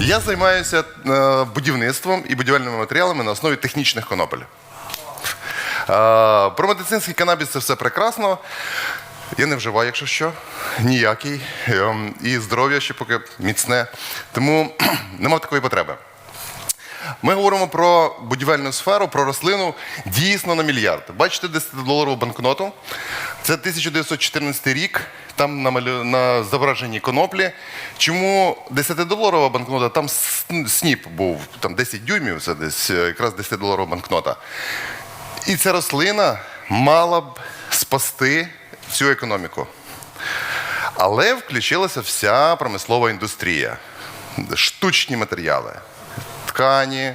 Я займаюся е, будівництвом і будівельними матеріалами на основі технічних конопель. Е, Про медицинський канабіс це все прекрасно. Я не вживаю, якщо що, ніякий. Ем, І здоров'я ще поки міцне. Тому нема такої потреби. Ми говоримо про будівельну сферу, про рослину дійсно на мільярд. Бачите 10-доларову банкноту? Це 1914 рік. Там намалю... на зображенні коноплі. Чому 10-доларова банкнота? Там сніп був, там 10 дюймів, це десь якраз 10-доларова банкнота. І ця рослина мала б спасти всю економіку. Але включилася вся промислова індустрія, штучні матеріали, ткані,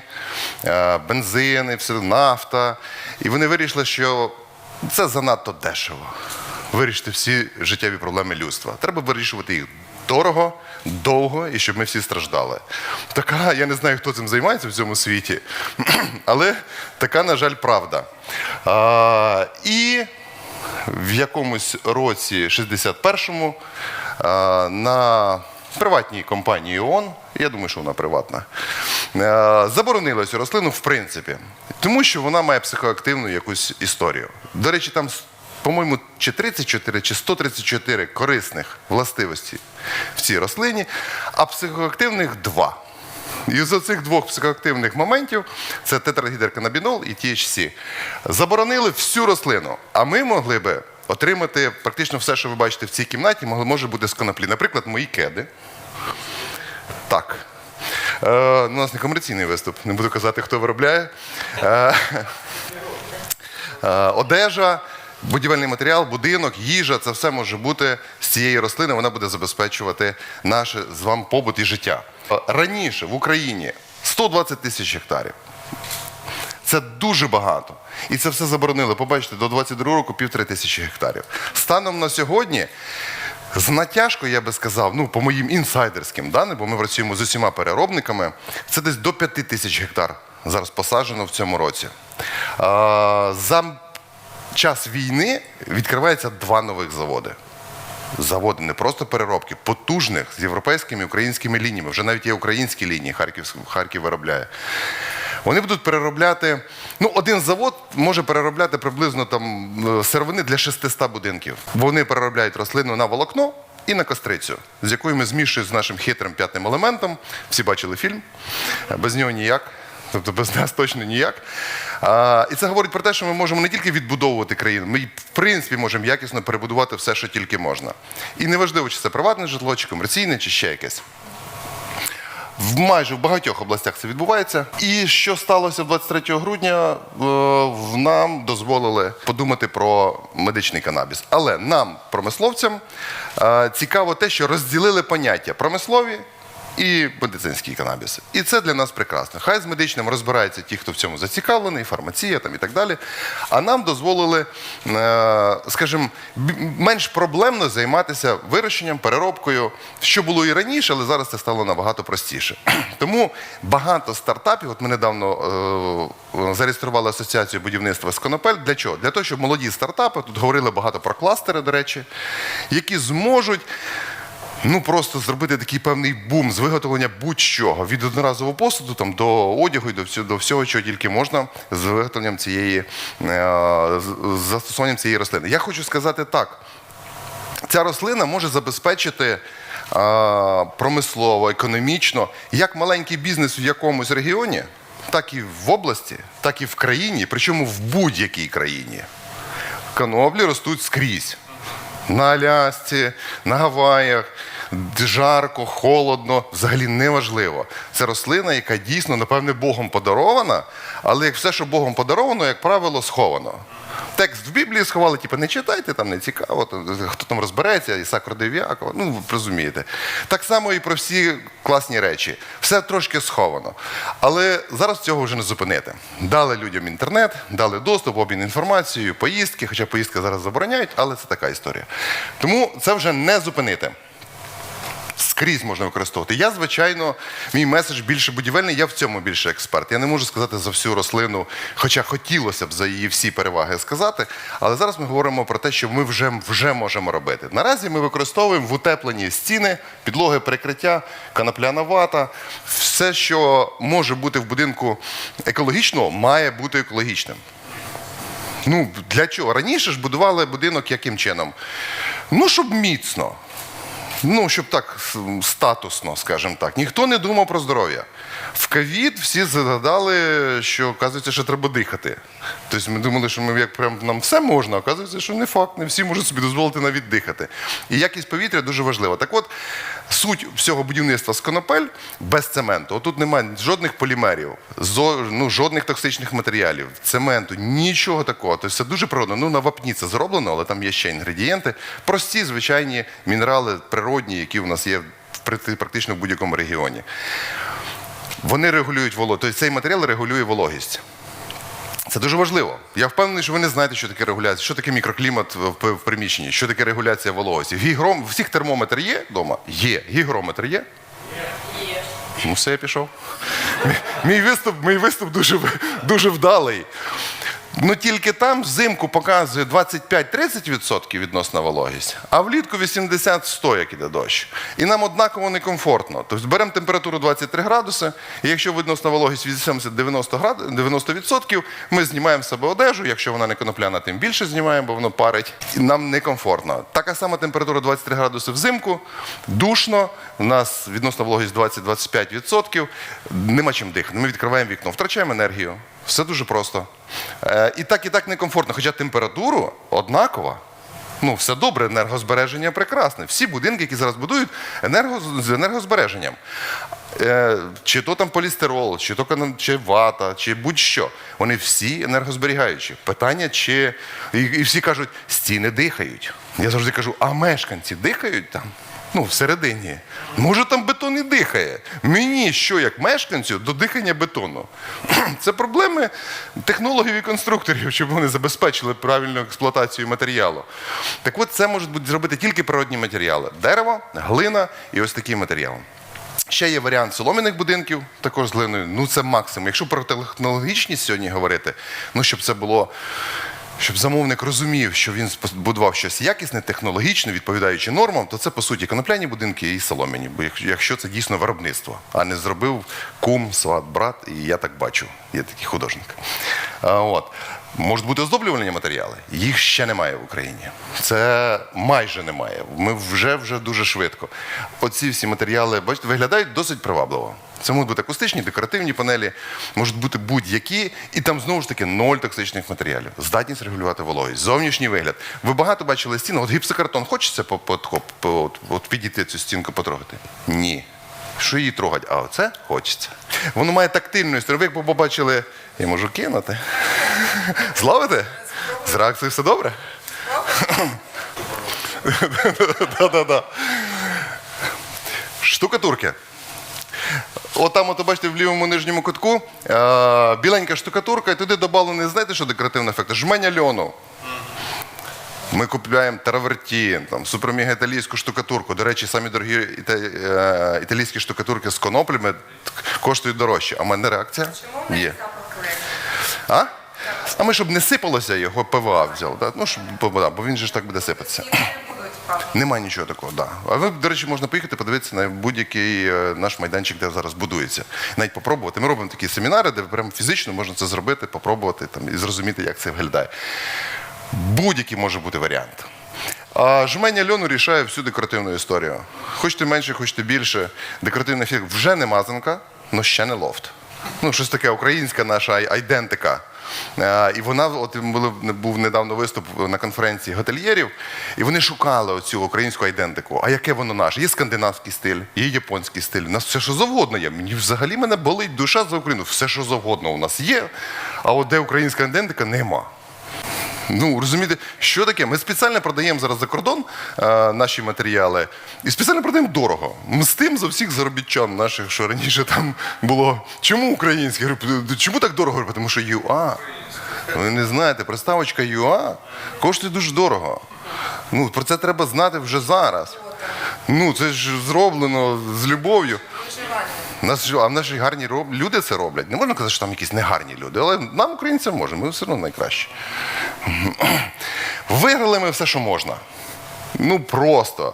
е, бензини, все, нафта. І вони вирішили, що це занадто дешево. Вирішити всі життєві проблеми людства. Треба вирішувати їх дорого, довго і щоб ми всі страждали. Така, я не знаю, хто цим займається в цьому світі, але така, на жаль, правда. А, і в якомусь році, 61-му, а, на приватній компанії ООН, я думаю, що вона приватна, заборонили цю рослину в принципі, тому що вона має психоактивну якусь історію. До речі, там, по-моєму, чи 34, чи 134 корисних властивості в цій рослині, а психоактивних два. І з оцих двох психоактивних моментів це тетрагідроканабінол і THC. Заборонили всю рослину. А ми могли би отримати практично все, що ви бачите в цій кімнаті, може бути з коноплі. Наприклад, мої кеди. Так. Е, у нас не комерційний виступ, не буду казати, хто виробляє. Е, е, одежа, будівельний матеріал, будинок, їжа це все може бути з цієї рослини. Вона буде забезпечувати наш з вами побут і життя. Раніше в Україні 120 тисяч гектарів. Це дуже багато. І це все заборонили. Побачите, до 22 року півтори тисячі гектарів. Станом на сьогодні. З натяжкою, я би сказав, ну, по моїм інсайдерським даним, бо ми працюємо з усіма переробниками, це десь до 5 тисяч гектар зараз посаджено в цьому році. А, за час війни відкривається два нових заводи. Заводи не просто переробки, потужних з європейськими і українськими лініями. Вже навіть є українські лінії, Харків, Харків виробляє. Вони будуть переробляти. Ну, один завод може переробляти приблизно там е, сировини для 600 будинків. Вони переробляють рослину на волокно і на кострицю, з якою ми змішуємо з нашим хитрим п'ятим елементом. Всі бачили фільм. Без нього ніяк. Тобто без нас точно ніяк. А, і це говорить про те, що ми можемо не тільки відбудовувати країну, ми, в принципі, можемо якісно перебудувати все, що тільки можна. І неважливо, чи це приватне житло, чи комерційне, чи ще якесь. В майже в багатьох областях це відбувається. І що сталося 23 грудня, е, в- нам дозволили подумати про медичний канабіс. Але нам, промисловцям, е, цікаво те, що розділили поняття промислові. І медицинський канабіс. І це для нас прекрасно. Хай з медичним розбираються ті, хто в цьому зацікавлений, фармація там і так далі. А нам дозволили, е, скажімо, менш проблемно займатися вирощенням, переробкою, що було і раніше, але зараз це стало набагато простіше. Тому багато стартапів, от ми недавно е, зареєстрували асоціацію будівництва з конопель. Для чого? Для того, щоб молоді стартапи, тут говорили багато про кластери, до речі, які зможуть. Ну просто зробити такий певний бум з виготовлення будь-чого від одноразового посуду там до одягу і до всього, до всього, чого тільки можна з виготовленням цієї е, з- застосуванням цієї рослини. Я хочу сказати так: ця рослина може забезпечити е, промислово, економічно як маленький бізнес в якомусь регіоні, так і в області, так і в країні, причому в будь-якій країні. Коноплі ростуть скрізь. На Алясці, на Гаваях, жарко, холодно, взагалі неважливо. Це рослина, яка дійсно, напевне, Богом подарована, але як все, що Богом подаровано, як правило, сховано. Текст в Біблії сховали, типу, не читайте, там не цікаво, там, хто там розбереться, Ісак родив ну, ви розумієте. Так само і про всі класні речі. Все трошки сховано. Але зараз цього вже не зупинити. Дали людям інтернет, дали доступ, обмін інформацією, поїздки, хоча поїздки зараз забороняють, але це така історія. Тому це вже не зупинити. Скрізь можна використовувати. Я, звичайно, мій меседж більше будівельний, я в цьому більше експерт. Я не можу сказати за всю рослину, хоча хотілося б за її всі переваги сказати. Але зараз ми говоримо про те, що ми вже, вже можемо робити. Наразі ми використовуємо в утеплені стіни, підлоги перекриття, канапляна вата. Все, що може бути в будинку екологічного, має бути екологічним. Ну, для чого? Раніше ж будували будинок яким чином? Ну, щоб міцно. Ну, щоб так статусно, скажімо так. Ніхто не думав про здоров'я. В ковід всі згадали, що оказується, що треба дихати. Тобто ми думали, що ми як прям нам все можна, оказується, що не факт, не всі можуть собі дозволити навіть дихати. І якість повітря дуже важлива. Так от, суть всього будівництва з конопель без цементу. Отут немає жодних полімерів, ну, жодних токсичних матеріалів, цементу, нічого такого. Тобто це дуже природно. Ну, на вапні це зроблено, але там є ще інгредієнти. Прості, звичайні мінерали природні, які у нас є практично в будь-якому регіоні. Вони регулюють вологість. Тобто цей матеріал регулює вологість. Це дуже важливо. Я впевнений, що ви не знаєте, що таке регуляція, що таке мікроклімат в, приміщенні, що таке регуляція вологості. Гігром, всіх термометр є вдома? Є. Гігрометр є? Є. Ну, все, я пішов. Мій виступ, мій виступ дуже, дуже вдалий. Ну тільки там взимку показує 25-30% відносна вологість, а влітку 80-100, як іде дощ. І нам однаково некомфортно. Тобто беремо температуру 23 градуси, і якщо відносна вологість 80-90 град... 90%, ми знімаємо з себе одежу. Якщо вона не конопляна, тим більше знімаємо, бо воно парить. І нам некомфортно. Така сама температура 23 градуси взимку, душно, у нас відносна вологість 20-25%, нема чим дихати. Ми відкриваємо вікно, втрачаємо енергію. Все дуже просто. Е, і так, і так некомфортно, хоча температура однакова. Ну, все добре, енергозбереження прекрасне. Всі будинки, які зараз будують, енерго, з енергозбереженням. Е, чи то там полістирол, чи то чи вата, чи будь-що. Вони всі енергозберігаючі. Питання, чи. І, і всі кажуть, стіни дихають. Я завжди кажу, а мешканці дихають там? Ну, всередині. Може, там бетон і дихає. Мені що, як мешканцю, до дихання бетону. Це проблеми технологів і конструкторів, щоб вони забезпечили правильну експлуатацію матеріалу. Так от це можуть зробити тільки природні матеріали: дерево, глина і ось такий матеріал. Ще є варіант солом'яних будинків, також з глиною. Ну це максимум. Якщо про технологічність сьогодні говорити, ну щоб це було. Щоб замовник розумів, що він будував щось якісне, технологічне, відповідаючи нормам, то це по суті конопляні будинки і солом'яні, бо якщо це дійсно виробництво, а не зробив кум, сват, брат, і я так бачу, є такий художник. От. Можуть бути оздоблювальні матеріали. Їх ще немає в Україні. Це майже немає. Ми вже вже дуже швидко. Оці всі матеріали, бачите, виглядають досить привабливо. Це можуть бути акустичні, декоративні панелі, можуть бути будь-які, і там знову ж таки ноль токсичних матеріалів. Здатність регулювати вологість, зовнішній вигляд. Ви багато бачили стіни. От гіпсокартон хочеться по, по, от, підійти цю стінку потрогати? Ні. Що її трогать? А оце хочеться. Воно має тактильну історію. Ви побачили, я можу кинути. Зловите? З реакцією все добре? Да-да-да. Штукатурки. От там, от, бачите, в лівому нижньому кутку е, біленька штукатурка, і туди додали, знаєте, що декоративний ефект? Жменя льону. Ми купуємо травертін, там, супермега італійську штукатурку. До речі, самі дорогі іта- е, італійські штукатурки з коноплями коштують дорожче. А в мене реакція є. А? А ми, щоб не сипалося, його ПВА взяв. Да? Ну, щоб, да, бо він же ж так буде сипатися. Немає нічого такого, да. А ви, до речі, можна поїхати подивитися на будь-який е, наш майданчик, де зараз будується. Навіть попробувати. Ми робимо такі семінари, де прямо фізично можна це зробити, попробувати там, і зрозуміти, як це виглядає. Будь-який може бути варіант. А жменя льону рішає всю декоративну історію. Хочете менше, хочете більше. Декоративний ефект вже не мазанка, але ще не лофт. Ну, щось таке українська наша ай- айдентика. Е, І вона, от був недавно виступ на конференції готельєрів, і вони шукали оцю українську айдентику. А яке воно наше? Є скандинавський стиль, є японський стиль. У нас все, що завгодно є. Мені взагалі мене болить душа за Україну. Все, що завгодно у нас є. А от де українська айдентика, нема. Ну, розумієте, що таке? Ми спеціально продаємо зараз за кордон е, наші матеріали і спеціально продаємо дорого. Мстим за всіх заробітчан наших, що раніше там було. Чому українські? Чому так дорого? Тому що ЮА. Ви не знаєте, приставочка ЮА коштує дуже дорого. Ну, про це треба знати вже зараз. Ну, це ж зроблено з любов'ю. Нас, а в нас ж гарні люди це роблять. Не можна казати, що там якісь негарні люди, але нам, українцям, можемо, ми все одно найкращі. Виграли ми все, що можна. Ну просто.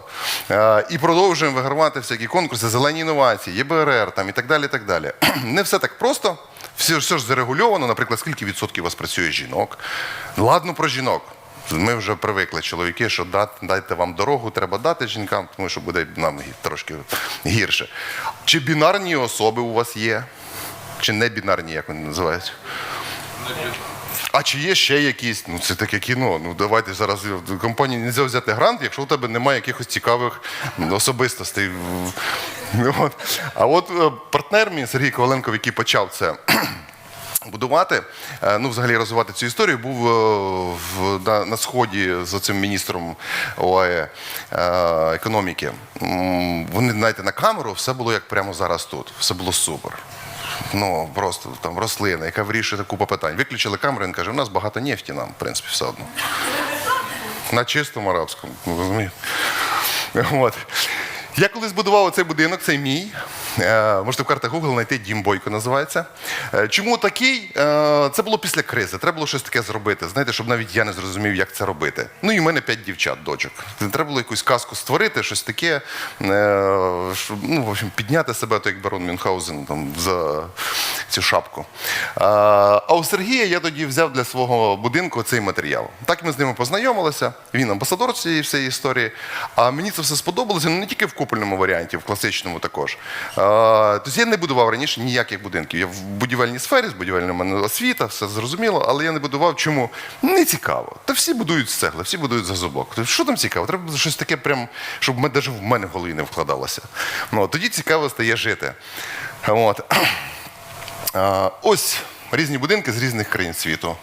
Е, і продовжуємо вигравати всякі конкурси, зелені інновації, ЄБРР там, і так далі. так далі. Не все так просто. Все, все ж зарегульовано, наприклад, скільки відсотків у вас працює жінок. Ладно про жінок. Ми вже привикли, чоловіки, що дайте вам дорогу, треба дати жінкам, тому що буде нам трошки гірше. Чи бінарні особи у вас є? Чи не бінарні, як вони називаються? А чи є ще якісь? Ну це таке кіно. Ну давайте зараз в компанії не можна взяти грант, якщо у тебе немає якихось цікавих особистостей. Ну, От. А от е, партнер мій Сергій Коваленко, який почав це. Будувати, е, ну взагалі розвивати цю історію, був е, в, на, на сході з цим міністром ОАЕ економіки. Вони, знаєте, на камеру все було як прямо зараз тут. Все було супер. Ну, просто там рослина, яка вирішує купу питань. Виключили камеру, він каже, у нас багато нефті нам, в принципі, все одно. На чистому арабському, розумієте? От. Я коли збудував цей будинок, це мій. Е, можете в картах Google знайти Дім Бойко називається. Е, чому такий? Е, це було після кризи. Треба було щось таке зробити. Знаєте, щоб навіть я не зрозумів, як це робити. Ну і в мене п'ять дівчат, дочок. Треба було якусь казку створити, щось таке, щоб, ну, в общем, підняти себе, то як барон Мюнхгаузен там, за цю шапку. А у Сергія я тоді взяв для свого будинку цей матеріал. Так ми з ними познайомилися. Він амбасадор цієї всієї історії. А мені це все сподобалося ну, не тільки в купольному варіанті, в класичному також. Тобто я не будував раніше ніяких будинків. Я в будівельній сфері, з будівельною мене освіта, все зрозуміло, але я не будував. Чому? Не цікаво. Та всі будують з цегли, всі будують за зубок. Тобто, що там цікаво? Треба щось таке, прям, щоб навіть в мене в голові не вкладалося. Ну, тоді цікаво стає жити. От. Ось різні будинки з різних країн світу.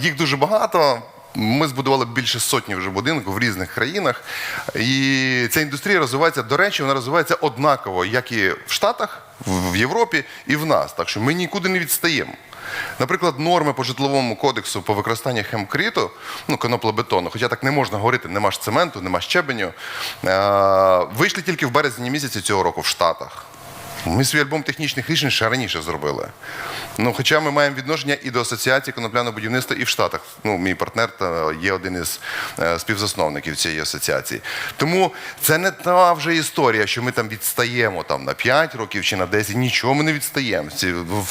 Їх дуже багато. Ми збудували більше сотні вже будинків в різних країнах. І ця індустрія розвивається, до речі, вона розвивається однаково, як і в Штатах, в Європі і в нас. Так що ми нікуди не відстаємо. Наприклад, норми по житловому кодексу по використанню хемкріту, ну, коноплебетону, хоча так не можна говорити, нема ж цементу, нема щебеню, е- вийшли тільки в березні місяці цього року в Штатах. Ми свій альбом технічних рішень ще раніше зробили. Ну, хоча ми маємо відношення і до асоціації конопляного будівництва і в Штатах. Ну, мій партнер є один із е, співзасновників цієї асоціації. Тому це не та вже історія, що ми там відстаємо там, на 5 років чи на 10. Нічого ми не відстаємо.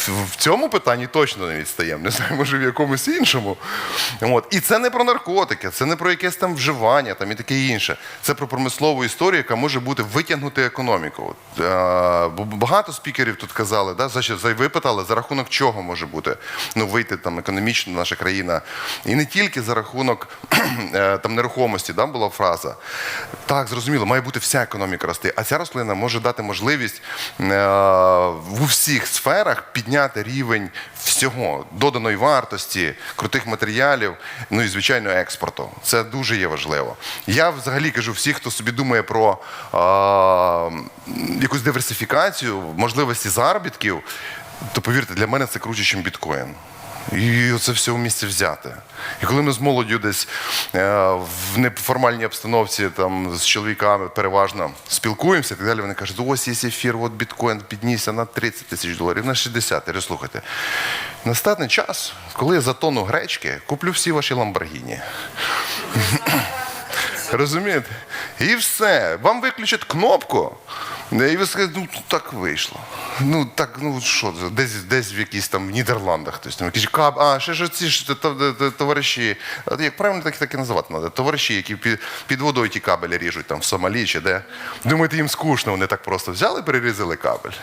В, цьому питанні точно не відстаємо. Не знаю, може в якомусь іншому. От. І це не про наркотики, це не про якесь там вживання там, і таке інше. Це про промислову історію, яка може бути витягнути економіку. Багато спікерів тут казали, да, за що ви питали, за рахунок чого може бути ну, вийти там економічно наша країна. І не тільки за рахунок е, там нерухомості, да, була фраза. Так, зрозуміло, має бути вся економіка рости. А ця рослина може дати можливість е, в усіх сферах підняти рівень всього доданої вартості, крутих матеріалів, ну і звичайно експорту. Це дуже є важливо. Я взагалі кажу всіх, хто собі думає про е, якусь диверсифікацію, можливості заробітків, то повірте, для мене це круче, ніж біткоін. І це все в місці взяти. І коли ми з молоддю десь е, в неформальній обстановці там, з чоловіками переважно спілкуємося і так далі, вони кажуть, ось є ефір, от біткоін піднісся на 30 тисяч доларів, на 60. Я слухайте, настане час, коли я за тонну гречки куплю всі ваші ламборгіні. Розумієте? І все. Вам виключать кнопку, і ви скажете, ну так вийшло. Ну так, ну що, це, десь, десь в якісь там в Нідерландах, хтось там якісь каб, а ще ж ці ж товариші, як правильно так, так і називати треба, товариші, які під, водою ті кабелі ріжуть там в Сомалі чи де. Думаєте, їм скучно, вони так просто взяли, перерізали кабель.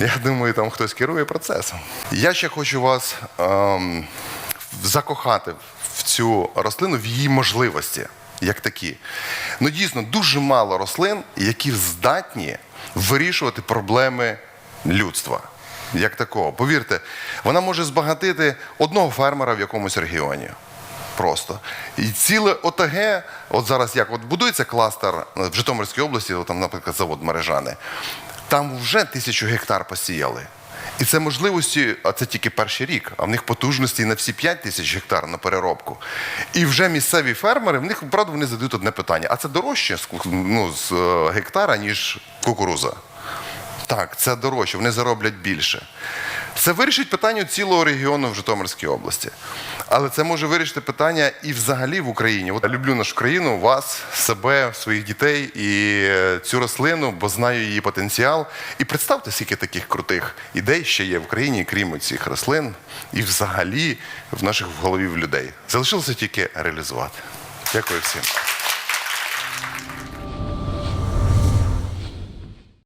Я думаю, там хтось керує процесом. Я ще хочу вас ем, закохати в цю рослину, в її можливості як такі. Ну дійсно дуже мало рослин, які здатні вирішувати проблеми людства. Як такого. Повірте, вона може збагатити одного фермера в якомусь регіоні. Просто. І ціле ОТГ, от зараз як от будується кластер в Житомирській області, там, наприклад, завод мережани, там вже тисячу гектар посіяли. І це можливості, а це тільки перший рік, а в них потужності на всі 5 тисяч гектар на переробку. І вже місцеві фермери, в них, правда, вони задають одне питання: а це дорожче ну, з е, гектара, ніж кукуруза? Так, це дорожче, вони зароблять більше. Це вирішить питання цілого регіону в Житомирській області. Але це може вирішити питання і взагалі в Україні. От я люблю нашу країну, вас, себе, своїх дітей і е, цю рослину, бо знаю її потенціал. І представте, скільки таких крутих ідей ще є в Україні, крім цих рослин, і взагалі в наших в голові в людей. Залишилося тільки реалізувати. Дякую всім.